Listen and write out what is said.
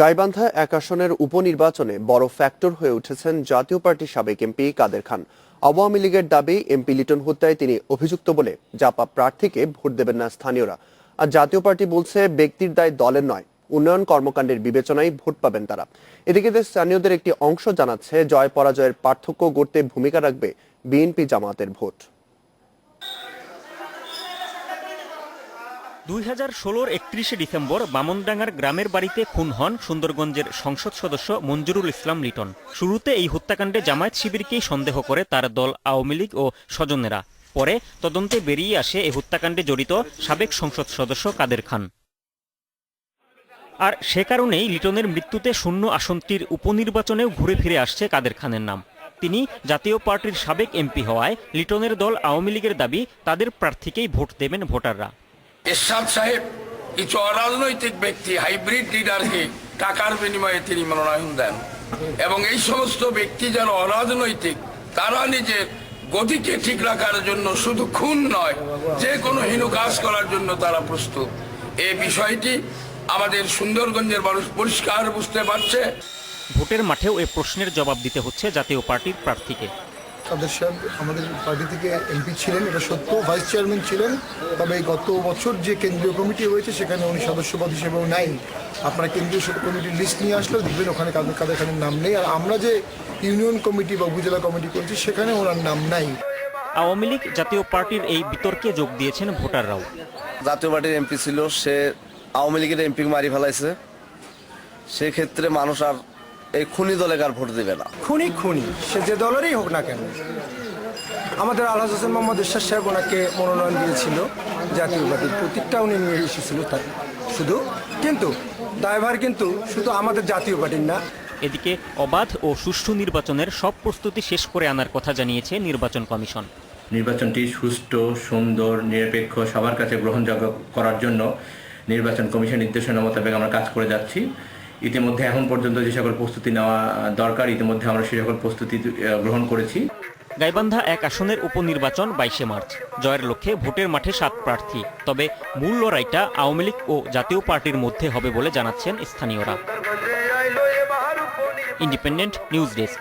গাইবান্ধা এক আসনের উপনির্বাচনে বড় ফ্যাক্টর হয়ে উঠেছেন জাতীয় পার্টির সাবেক এমপি কাদের খান। আওয়ামী লীগের দাবি, এমপি লিটন হত্যায় তিনি অভিযুক্ত বলে জাপা প্রার্থীকে ভোট দেবেন না স্থানীয়রা। আর জাতীয় পার্টি বলছে, ব্যক্তির দায় দলের নয়, উন্নয়ন কর্মকাণ্ডের বিবেচনায় ভোট পাবেন তারা। এদিকে স্থানীয়দের একটি অংশ জানাচ্ছে, জয় পরাজয়ের পার্থক্য গড়তে ভূমিকা রাখবে বিএনপি জামাতের ভোট। দুই হাজার ষোলোর একত্রিশে ডিসেম্বর বামনডাঙ্গার গ্রামের বাড়িতে খুন হন সুন্দরগঞ্জের সংসদ সদস্য মঞ্জুরুল ইসলাম লিটন। শুরুতে এই হত্যাকাণ্ডে জামায়াত শিবিরকেই সন্দেহ করে তার দল, আওয়ামী লীগ ও স্বজনেরা। পরে তদন্তে বেরিয়ে আসে এই হত্যাকাণ্ডে জড়িত সাবেক সংসদ সদস্য কাদের খান। আর সে কারণেই লিটনের মৃত্যুতে শূন্য আসনটির উপনির্বাচনেও ঘুরে ফিরে আসছে কাদের খানের নাম। তিনি জাতীয় পার্টির সাবেক এমপি হওয়ায় লিটনের দল, আওয়ামী লীগের দাবি, তাদের প্রার্থীকেই ভোট দেবেন ভোটাররা। এরশাদ সাহেব, কিছু অরাজনৈতিক ব্যক্তি, হাইব্রিড লিডারকে টাকার বিনিময়ে তিনি মনোনয়ন দেন। এবং এই সমস্ত ব্যক্তি যারা অরাজনৈতিক, তারা নিজের গতিকে ঠিক রাখার জন্য শুধু খুন নয়, যে কোনো হীন কাজ করার জন্য তারা প্রস্তুত। এই বিষয়টি আমাদের সুন্দরগঞ্জের মানুষ পরিষ্কার বুঝতে পারছে। ভোটের মাঠেও এ প্রশ্নের জবাব দিতে হচ্ছে জাতীয় পার্টির প্রার্থীকে। কাদের সাহেব আমাদের পার্টি থেকে এমপি ছিলেন এটা সত্য ভাইস চেয়ারম্যান ছিলেন। তবে এই গত বছর যে কেন্দ্রীয় কমিটি হয়েছে সেখানে উনি সদস্যপদ হিসেবেও নাই। আপনারা কেন্দ্রীয় কমিটির লিস্ট নিয়ে আসলেও দেখবেন ওখানে কাদের কাদের খানের নাম নেই। আর আমরা যে ইউনিয়ন কমিটি বা উপজেলা কমিটি করছি সেখানে ওনার নাম নাই। আওয়ামী লীগ জাতীয় পার্টির এই বিতর্কে যোগ দিয়েছেন ভোটাররাও। জাতীয় পার্টির এমপি ছিল সে আওয়ামী লীগের এমপি মারি ফেলাইছে। সেক্ষেত্রে মানুষ আর এই খুনি দলে আর ভোট দেবে না? খুনি খুনি সে যে দলেরই হোক না কেন। আমাদের আলহাজ হোসেন মোহাম্মদ ইরশাদ সাহেব ওনাকে মনোনয়ন দিয়েছিল জাতীয় পার্টির প্রতীকটা উনি নিয়ে এসেছিল তার শুধু। কিন্তু দায়ভার কিন্তু শুধু আমাদের জাতীয় পার্টির না। এদিকে অবাধ ও সুষ্ঠু নির্বাচনের সব প্রস্তুতি শেষ করে আনার কথা জানিয়েছে নির্বাচন কমিশন। নির্বাচনটি সুষ্ঠু সুন্দর নিরপেক্ষ সবার কাছে গ্রহণযোগ্য করার জন্য নির্বাচন কমিশন নির্দেশনা মোতাবেক আমরা কাজ করে যাচ্ছি। ইতিমধ্যে এখন পর্যন্ত যে সকল প্রস্তুতি নেওয়া দরকার ইতিমধ্যে আমরা সে সকল প্রস্তুতি গ্রহণ করেছি। গাইবান্ধা এক আসনের উপনির্বাচন বাইশে মার্চ। জয়ের লক্ষ্যে ভোটের মাঠে সাত প্রার্থী। তবে মূল লড়াইটা আওয়ামী লীগ ও জাতীয় পার্টির মধ্যে হবে বলে জানাচ্ছেন স্থানীয়রা। Independent news desk.